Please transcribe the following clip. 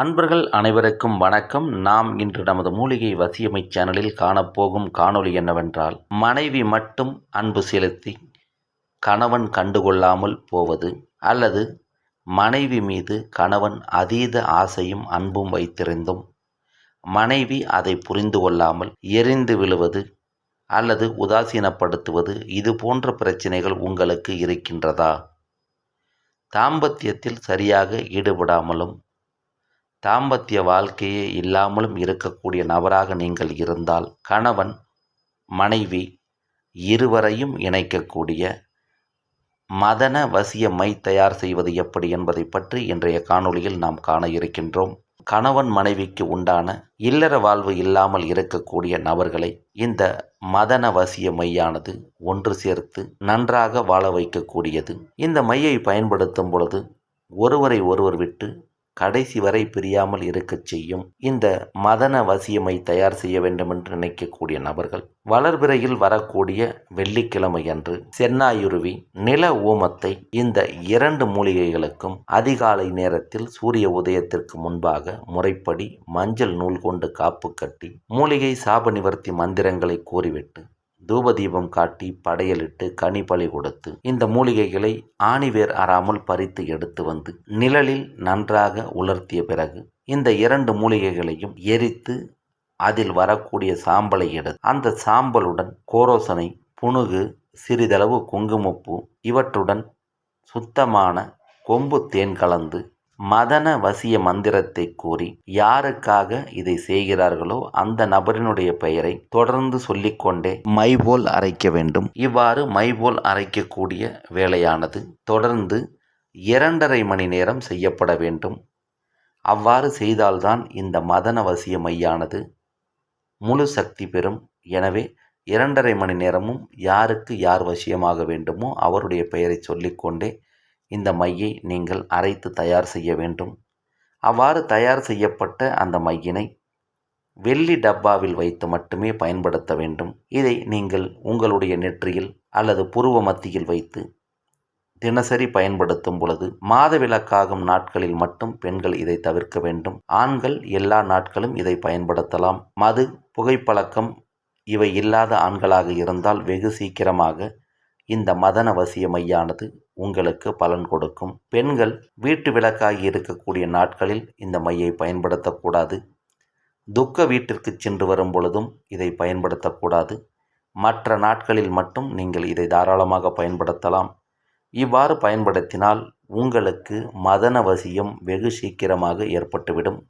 அன்பர்கள் அனைவருக்கும் வணக்கம். நாம் இன்று நமது மூலிகை வசியமை சேனலில் காணப்போகும் காணொளி என்னவென்றால் மனைவி மட்டும் அன்பு செலுத்தி கணவன் கண்டுகொள்ளாமல் போவது அல்லது மனைவி மீது கணவன் அதீத ஆசையும் அன்பும் வைத்திருந்தும் மனைவி அதை புரிந்து கொள்ளாமல் எரிந்து விழுவது அல்லது உதாசீனப்படுத்துவது இது போன்ற பிரச்சனைகள் உங்களுக்கு இருக்கின்றதா? தாம்பத்தியத்தில் சரியாக ஈடுபடாமலும் தாம்பத்திய வாழ்க்கையே இல்லாமலும் இருக்கக்கூடிய நபராக நீங்கள் இருந்தால் கணவன் மனைவி இருவரையும் இணைக்கக்கூடிய மதன வசிய மை தயார் செய்வது எப்படி என்பதை பற்றி இன்றைய காணொளியில் நாம் காண இருக்கின்றோம். கணவன் மனைவிக்கு உண்டான இல்லற வாழ்வு இல்லாமல் இருக்கக்கூடிய நபர்களை இந்த மதன வசிய மையானது ஒன்று சேர்த்து நன்றாக வாழ வைக்கக்கூடியது. இந்த மையை பயன்படுத்தும் பொழுது ஒருவரை ஒருவர் விட்டு கடைசி வரை பிரியாமல் இருக்கச் செய்யும் இந்த மதன வசியமை தயார் செய்ய வேண்டும் என்று நினைக்கக்கூடிய நபர்கள் வளர்பிறையில் வரக்கூடிய வெள்ளிக்கிழமை அன்று சென்னாயுருவி நில ஊமத்தை இந்த இரண்டு மூலிகைகளுக்கும் அதிகாலை நேரத்தில் சூரிய உதயத்திற்கு முன்பாக முறைப்படி மஞ்சள் நூல் கொண்டு காப்பு கட்டி மூலிகை சாப நிவர்த்தி மந்திரங்களை கூறிவிட்டு தூபதீபம் காட்டி படையலிட்டு கனி பலி கொடுத்து இந்த மூலிகைகளை ஆணிவேர் அறாமல் பறித்து எடுத்து வந்து நிழலில் நன்றாக உலர்த்திய பிறகு இந்த இரண்டு மூலிகைகளையும் எரித்து அதில் வரக்கூடிய சாம்பலை எடுத்து அந்த சாம்பலுடன் கோரோசனை புணுகு சிறிதளவு குங்குமப்பூ இவற்றுடன் சுத்தமான கொம்பு தேன் கலந்து மதன வசிய மந்திரத்தை கூறி யாருக்காக இதை செய்கிறார்களோ அந்த நபரினுடைய பெயரை தொடர்ந்து சொல்லிக்கொண்டே மைபோல் அரைக்க வேண்டும். இவ்வாறு மைபோல் அரைக்கக்கூடிய வேலையானது தொடர்ந்து இரண்டரை மணி நேரம் செய்யப்பட வேண்டும். அவ்வாறு செய்தால்தான் இந்த மதன வசிய மையானது முழு சக்தி பெறும். எனவே இரண்டரை மணி நேரமும் யாருக்கு யார் வசியமாக வேண்டுமோ அவருடைய பெயரை சொல்லிக்கொண்டே இந்த மையை நீங்கள் அரைத்து தயார் செய்ய வேண்டும். அவ்வாறு தயார் செய்யப்பட்ட அந்த மையினை வெள்ளி டப்பாவில் வைத்து மட்டுமே பயன்படுத்த வேண்டும். இதை நீங்கள் உங்களுடைய நெற்றியில் அல்லது புருவ மத்தியில் வைத்து தினசரி பயன்படுத்தும் பொழுது மாதவிலக்காகும் நாட்களில் மட்டும் பெண்கள் இதை தவிர்க்க வேண்டும். ஆண்கள் எல்லா நாட்களும் இதை பயன்படுத்தலாம். மது புகைப்பழக்கம் இவை இல்லாத ஆண்களாக இருந்தால் வெகு சீக்கிரமாக இந்த மதன வசிய மையானது உங்களுக்கு பலன் கொடுக்கும். பெண்கள் வீட்டு விளக்காகி இருக்கக்கூடிய நாட்களில் இந்த மையை பயன்படுத்தக்கூடாது. துக்க வீட்டிற்கு சென்று வரும் பொழுதும் இதை பயன்படுத்தக்கூடாது. மற்ற நாட்களில் மட்டும் நீங்கள் இதை தாராளமாக பயன்படுத்தலாம். இவ்வாறு பயன்படுத்தினால் உங்களுக்கு மதன வசியம் வெகு சீக்கிரமாக ஏற்பட்டுவிடும்.